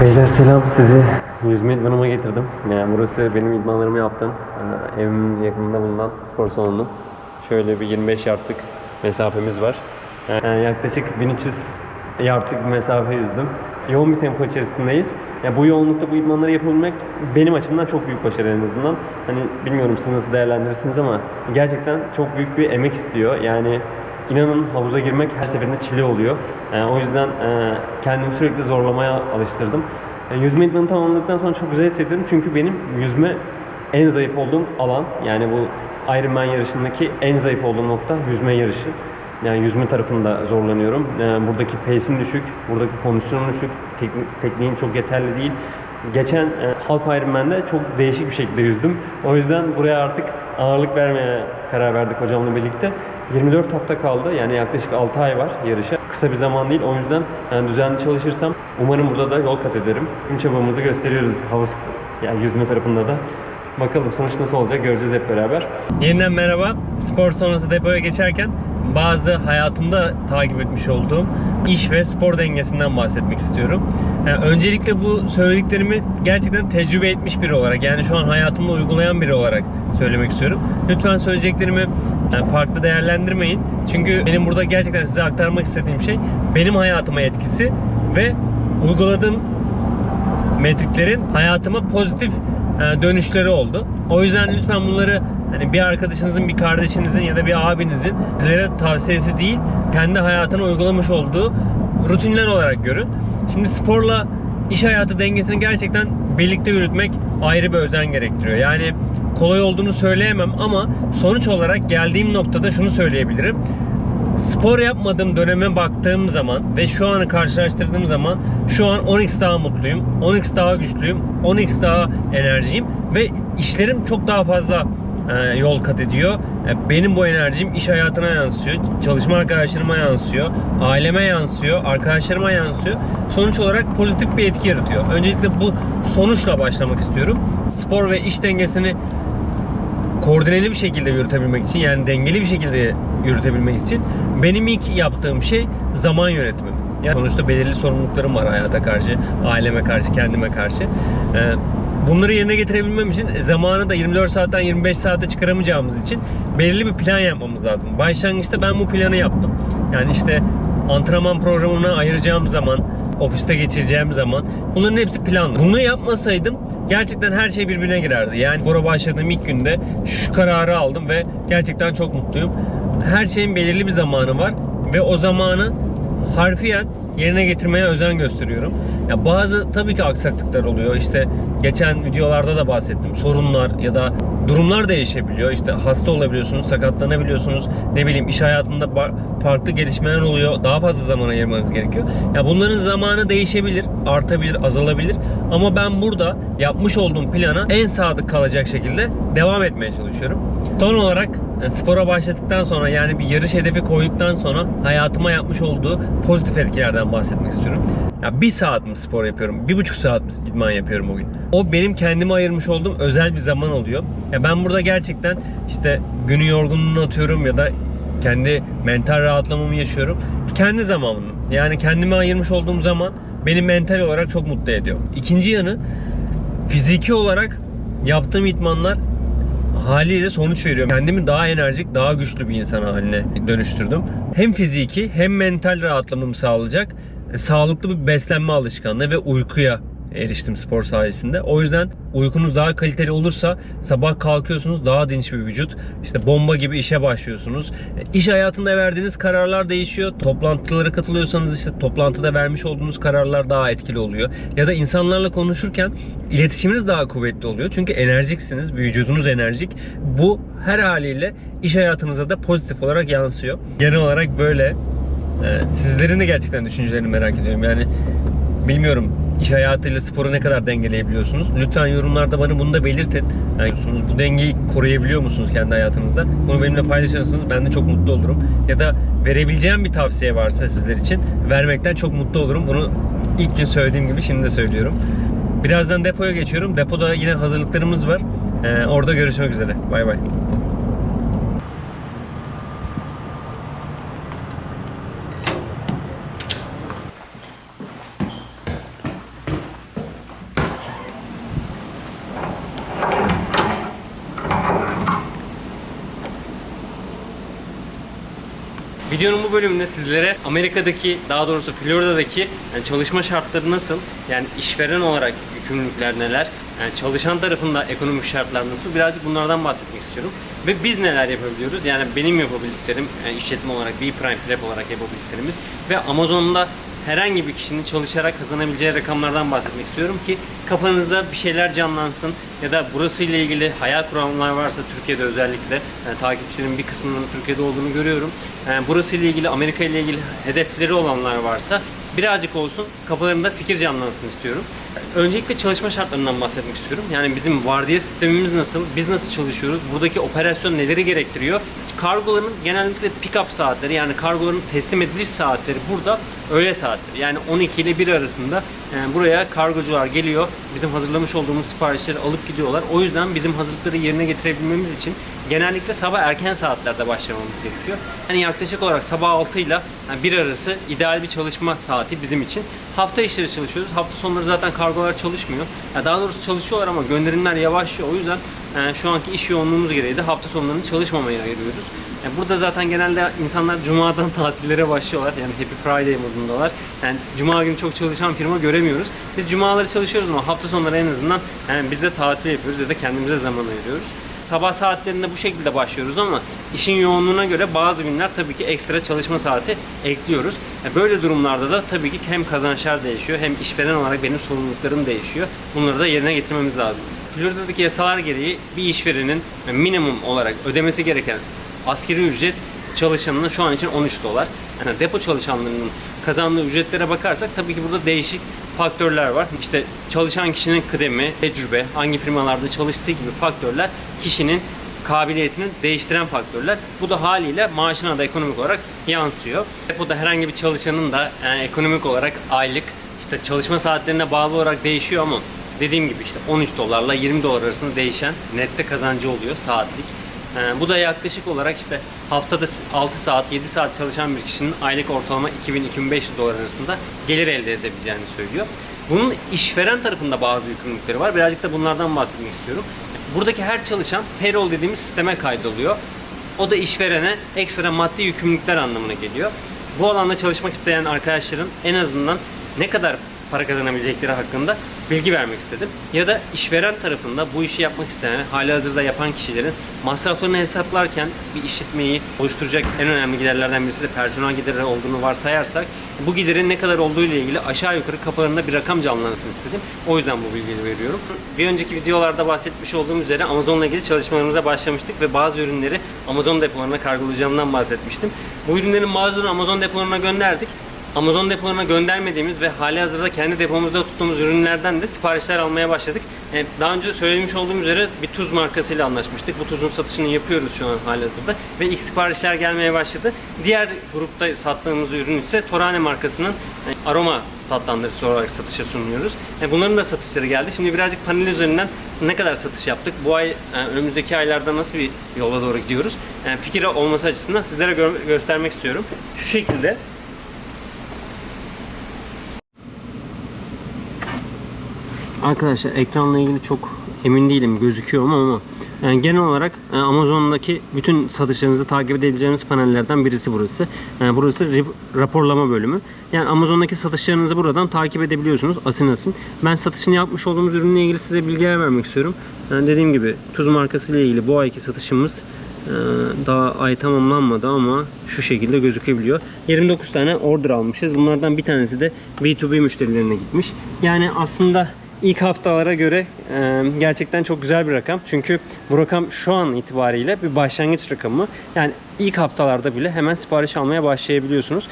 Beyler selam sizi yüzme idmanıma getirdim. Yani burası benim idmanlarımı yaptığım e, evimin yakınında bulunan spor salonu. Şöyle bir 25 yardlık mesafemiz var. Yani yaklaşık 1300 yardlık bir mesafe yüzdüm. Yoğun bir tempo içerisindeyiz. Ya bu yoğunlukta bu idmanları yapabilmek benim açımdan çok büyük başarı en azından. Hani bilmiyorum siz nasıl değerlendirirsiniz ama gerçekten çok büyük bir emek istiyor. Yani İnanın havuza girmek her seferinde çile oluyor. Yani o yüzden e, kendimi sürekli zorlamaya alıştırdım. E, yüzme idmanı tamamladıktan sonra çok güzel hissettim. Çünkü benim yüzme en zayıf olduğum alan. Yani bu Ironman yarışındaki en zayıf olduğum nokta yüzme yarışı. Yani yüzme tarafında zorlanıyorum. E, buradaki pace'im düşük, buradaki kondisyonum düşük, teknik, tekniğim çok yeterli değil. Geçen e, Half Ironman'de çok değişik bir şekilde yüzdüm. O yüzden buraya artık ağırlık vermeye karar verdik hocamla birlikte. 24 hafta kaldı. Yani yaklaşık 6 ay var yarışa. Kısa bir zaman değil. O yüzden yani düzenli çalışırsam umarım burada da yol kat ederim. Tüm çabamızı gösteriyoruz havuz yani yüzme tarafında da. Bakalım sonuç nasıl olacak göreceğiz hep beraber. Yeniden merhaba. Spor sonrası depoya geçerken bazı hayatımda takip etmiş olduğum iş ve spor dengesinden bahsetmek istiyorum. Yani öncelikle bu söylediklerimi gerçekten tecrübe etmiş biri olarak yani şu an hayatımda uygulayan biri olarak söylemek istiyorum. Lütfen söyleyeceklerimi yani farklı değerlendirmeyin. Çünkü benim burada gerçekten size aktarmak istediğim şey benim hayatıma etkisi ve uyguladığım metriklerin hayatıma pozitif e, dönüşleri oldu. O yüzden lütfen bunları hani bir arkadaşınızın, bir kardeşinizin ya da bir abinizin sizlere tavsiyesi değil, kendi hayatına uygulamış olduğu rutinler olarak görün. Şimdi sporla iş hayatı dengesini gerçekten birlikte yürütmek ayrı bir özen gerektiriyor. Yani kolay olduğunu söyleyemem ama sonuç olarak geldiğim noktada şunu söyleyebilirim. Spor yapmadığım döneme baktığım zaman ve şu anı karşılaştırdığım zaman şu an 10x daha mutluyum, 10x daha güçlüyüm, 10x daha enerjiyim ve işlerim çok daha fazla e, yol kat ediyor. E, benim bu enerjim iş hayatına yansıyor, çalışma arkadaşlarıma yansıyor, aileme yansıyor, arkadaşlarıma yansıyor. Sonuç olarak pozitif bir etki yaratıyor. Öncelikle bu sonuçla başlamak istiyorum. Spor ve iş dengesini koordineli bir şekilde yürütebilmek için yani dengeli bir şekilde yürütebilmek için benim ilk yaptığım şey zaman yönetimi. Yani sonuçta belirli sorumluluklarım var hayata karşı, aileme karşı, kendime karşı. Ee, bunları yerine getirebilmem için zamanı da 24 saatten 25 saate çıkaramayacağımız için belirli bir plan yapmamız lazım. Başlangıçta ben bu planı yaptım. Yani işte antrenman programına ayıracağım zaman, ofiste geçireceğim zaman bunların hepsi planlı. Bunu yapmasaydım gerçekten her şey birbirine girerdi. Yani spora başladığım ilk günde şu kararı aldım ve gerçekten çok mutluyum. Her şeyin belirli bir zamanı var ve o zamanı harfiyen yerine getirmeye özen gösteriyorum. Ya bazı tabii ki aksaklıklar oluyor. İşte geçen videolarda da bahsettim. Sorunlar ya da durumlar değişebiliyor. İşte hasta olabiliyorsunuz, sakatlanabiliyorsunuz. Ne bileyim iş hayatında farklı gelişmeler oluyor. Daha fazla zaman ayırmanız gerekiyor. Ya bunların zamanı değişebilir, artabilir, azalabilir. Ama ben burada yapmış olduğum plana en sadık kalacak şekilde devam etmeye çalışıyorum. Son olarak e, spora başladıktan sonra yani bir yarış hedefi koyduktan sonra hayatıma yapmış olduğu pozitif etkilerden bahsetmek istiyorum. Ya bir saat mi spor yapıyorum? Bir buçuk saat mi idman yapıyorum bugün? O benim kendime ayırmış olduğum özel bir zaman oluyor. Ya ben burada gerçekten işte günü yorgunluğunu atıyorum ya da kendi mental rahatlamamı yaşıyorum. Kendi zamanım. Yani kendime ayırmış olduğum zaman beni mental olarak çok mutlu ediyor. İkinci yanı fiziki olarak yaptığım idmanlar haliyle sonuç veriyor. Kendimi daha enerjik, daha güçlü bir insan haline dönüştürdüm. Hem fiziki hem mental rahatlamamı sağlayacak e, sağlıklı bir beslenme alışkanlığı ve uykuya eriştim spor sayesinde. O yüzden uykunuz daha kaliteli olursa sabah kalkıyorsunuz daha dinç bir vücut. İşte bomba gibi işe başlıyorsunuz. E, İş hayatında verdiğiniz kararlar değişiyor. Toplantılara katılıyorsanız işte toplantıda vermiş olduğunuz kararlar daha etkili oluyor. Ya da insanlarla konuşurken iletişiminiz daha kuvvetli oluyor. Çünkü enerjiksiniz, vücudunuz enerjik. Bu her haliyle iş hayatınıza da pozitif olarak yansıyor. Genel olarak böyle. Ee, sizlerin de gerçekten düşüncelerini merak ediyorum. Yani bilmiyorum iş hayatıyla sporu ne kadar dengeleyebiliyorsunuz? Lütfen yorumlarda bana bunu da belirtin. Yani bu dengeyi koruyabiliyor musunuz kendi hayatınızda? Bunu benimle paylaşırsanız ben de çok mutlu olurum. Ya da verebileceğim bir tavsiye varsa sizler için vermekten çok mutlu olurum. Bunu ilk gün söylediğim gibi şimdi de söylüyorum. Birazdan depoya geçiyorum. Depoda yine hazırlıklarımız var. Ee, orada görüşmek üzere. Bay bay. Videonun bu bölümünde sizlere Amerika'daki daha doğrusu Florida'daki yani çalışma şartları nasıl? Yani işveren olarak yükümlülükler neler? Yani çalışan tarafında ekonomik şartlar nasıl? Birazcık bunlardan bahsetmek istiyorum. Ve biz neler yapabiliyoruz? Yani benim yapabildiklerim, yani işletme olarak, B Prime Prep olarak yapabildiklerimiz ve Amazon'da herhangi bir kişinin çalışarak kazanabileceği rakamlardan bahsetmek istiyorum ki kafanızda bir şeyler canlansın ya da burası ile ilgili hayal kuranlar varsa Türkiye'de özellikle yani takipçilerin bir kısmının Türkiye'de olduğunu görüyorum. Yani burası ile ilgili Amerika ile ilgili hedefleri olanlar varsa birazcık olsun kafalarında fikir canlansın istiyorum. Öncelikle çalışma şartlarından bahsetmek istiyorum. Yani bizim vardiya sistemimiz nasıl, biz nasıl çalışıyoruz, buradaki operasyon neleri gerektiriyor. Kargoların genellikle pick-up saatleri yani kargoların teslim ediliş saatleri burada öğle saatleri. Yani 12 ile 1 arasında yani buraya kargocular geliyor. Bizim hazırlamış olduğumuz siparişleri alıp gidiyorlar. O yüzden bizim hazırlıkları yerine getirebilmemiz için genellikle sabah erken saatlerde başlamamız gerekiyor. Yani yaklaşık olarak sabah 6 ile 1 arası ideal bir çalışma saati bizim için. Hafta işleri çalışıyoruz. Hafta sonları zaten kargolar çalışmıyor. Ya daha doğrusu çalışıyorlar ama gönderimler yavaşlıyor. O yüzden e, şu anki iş yoğunluğumuz gereği de hafta sonlarını çalışmamaya ayırıyoruz. Yani burada zaten genelde insanlar cumadan tatillere başlıyorlar. Yani Happy Friday modundalar. Yani cuma günü çok çalışan firma göremiyoruz. Biz cumaları çalışıyoruz ama hafta sonları en azından yani biz de tatil yapıyoruz ya da kendimize zaman ayırıyoruz. Sabah saatlerinde bu şekilde başlıyoruz ama işin yoğunluğuna göre bazı günler tabii ki ekstra çalışma saati ekliyoruz. Yani böyle durumlarda da tabii ki hem kazançlar değişiyor hem işveren olarak benim sorumluluklarım değişiyor. Bunları da yerine getirmemiz lazım. Florida'daki yasalar gereği bir işverenin minimum olarak ödemesi gereken askeri ücret çalışanının şu an için 13 dolar. Yani depo çalışanlarının kazandığı ücretlere bakarsak tabii ki burada değişik faktörler var. İşte çalışan kişinin kıdemi, tecrübe, hangi firmalarda çalıştığı gibi faktörler kişinin kabiliyetini değiştiren faktörler. Bu da haliyle maaşına da ekonomik olarak yansıyor. Depoda herhangi bir çalışanın da yani ekonomik olarak aylık işte çalışma saatlerine bağlı olarak değişiyor ama dediğim gibi işte 13 dolarla 20 dolar arasında değişen nette kazancı oluyor saatlik. Ee, bu da yaklaşık olarak işte haftada 6 saat, 7 saat çalışan bir kişinin aylık ortalama 2000-2500 dolar arasında gelir elde edebileceğini söylüyor. Bunun işveren tarafında bazı yükümlülükleri var. Birazcık da bunlardan bahsetmek istiyorum. Buradaki her çalışan payroll dediğimiz sisteme kaydoluyor. O da işverene ekstra maddi yükümlülükler anlamına geliyor. Bu alanda çalışmak isteyen arkadaşların en azından ne kadar para kazanabilecekleri hakkında bilgi vermek istedim. Ya da işveren tarafında bu işi yapmak isteyen, hali hazırda yapan kişilerin masraflarını hesaplarken bir işletmeyi oluşturacak en önemli giderlerden birisi de personel gideri olduğunu varsayarsak bu giderin ne kadar olduğu ile ilgili aşağı yukarı kafalarında bir rakam canlansın istedim. O yüzden bu bilgiyi veriyorum. Bir önceki videolarda bahsetmiş olduğum üzere Amazon'la ilgili çalışmalarımıza başlamıştık ve bazı ürünleri Amazon depolarına kargolayacağımdan bahsetmiştim. Bu ürünlerin bazılarını Amazon depolarına gönderdik. Amazon depolarına göndermediğimiz ve hali hazırda kendi depomuzda tuttuğumuz ürünlerden de siparişler almaya başladık. Yani daha önce söylemiş olduğum üzere bir tuz markasıyla anlaşmıştık. Bu tuzun satışını yapıyoruz şu an hali hazırda ve ilk siparişler gelmeye başladı. Diğer grupta sattığımız ürün ise Torane markasının yani aroma tatlandırıcısı olarak satışa sunuyoruz. Yani bunların da satışları geldi. Şimdi birazcık panel üzerinden ne kadar satış yaptık, bu ay önümüzdeki aylarda nasıl bir yola doğru gidiyoruz, yani fikir olması açısından sizlere gö- göstermek istiyorum. Şu şekilde Arkadaşlar ekranla ilgili çok emin değilim gözüküyor mu ama yani genel olarak e, Amazon'daki bütün satışlarınızı takip edebileceğiniz panellerden birisi burası. Yani burası rip- raporlama bölümü. Yani Amazon'daki satışlarınızı buradan takip edebiliyorsunuz asin asin. Ben satışını yapmış olduğumuz ürünle ilgili size bilgiler vermek istiyorum. Yani dediğim gibi tuz markası ile ilgili bu ayki satışımız e, daha ay tamamlanmadı ama şu şekilde gözükebiliyor. 29 tane order almışız. Bunlardan bir tanesi de B2B müşterilerine gitmiş. Yani aslında ilk haftalara göre e, gerçekten çok güzel bir rakam. Çünkü bu rakam şu an itibariyle bir başlangıç rakamı. Yani ilk haftalarda bile hemen sipariş almaya başlayabiliyorsunuz.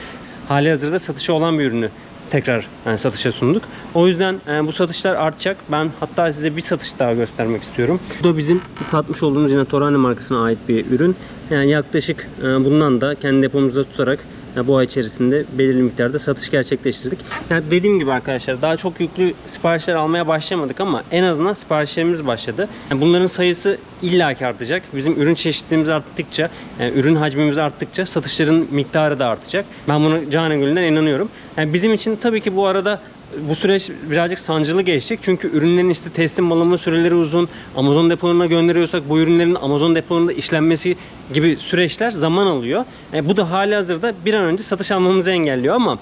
Hali hazırda satışı olan bir ürünü tekrar yani satışa sunduk. O yüzden e, bu satışlar artacak. Ben hatta size bir satış daha göstermek istiyorum. Bu da bizim satmış olduğumuz yine Torane markasına ait bir ürün. Yani yaklaşık e, bundan da kendi depomuzda tutarak ya bu ay içerisinde belirli miktarda satış gerçekleştirdik. Yani dediğim gibi arkadaşlar daha çok yüklü siparişler almaya başlamadık ama en azından siparişlerimiz başladı. Yani bunların sayısı illaki artacak. Bizim ürün çeşitliliğimiz arttıkça, yani ürün hacmimiz arttıkça satışların miktarı da artacak. Ben buna canı gönülden inanıyorum. Yani bizim için tabii ki bu arada bu süreç birazcık sancılı geçecek. Çünkü ürünlerin işte teslim alınma süreleri uzun. Amazon depolarına gönderiyorsak bu ürünlerin Amazon depolarında işlenmesi gibi süreçler zaman alıyor. E, bu da hali hazırda bir an önce satış almamızı engelliyor ama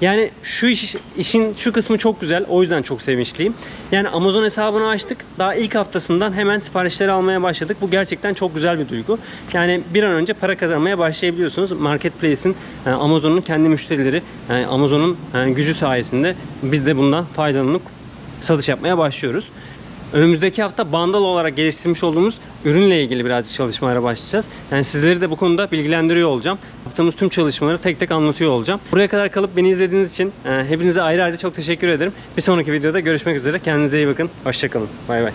yani şu iş, işin şu kısmı çok güzel. O yüzden çok sevinçliyim. Yani Amazon hesabını açtık. Daha ilk haftasından hemen siparişleri almaya başladık. Bu gerçekten çok güzel bir duygu. Yani bir an önce para kazanmaya başlayabiliyorsunuz. Marketplace'in, yani Amazon'un kendi müşterileri, yani Amazon'un yani gücü sayesinde biz de bundan faydalanıp satış yapmaya başlıyoruz. Önümüzdeki hafta bundle olarak geliştirmiş olduğumuz ürünle ilgili birazcık çalışmalara başlayacağız. Yani sizleri de bu konuda bilgilendiriyor olacağım. Yaptığımız tüm çalışmaları tek tek anlatıyor olacağım. Buraya kadar kalıp beni izlediğiniz için e, hepinize ayrı ayrı çok teşekkür ederim. Bir sonraki videoda görüşmek üzere. Kendinize iyi bakın. Hoşçakalın. Bay bay.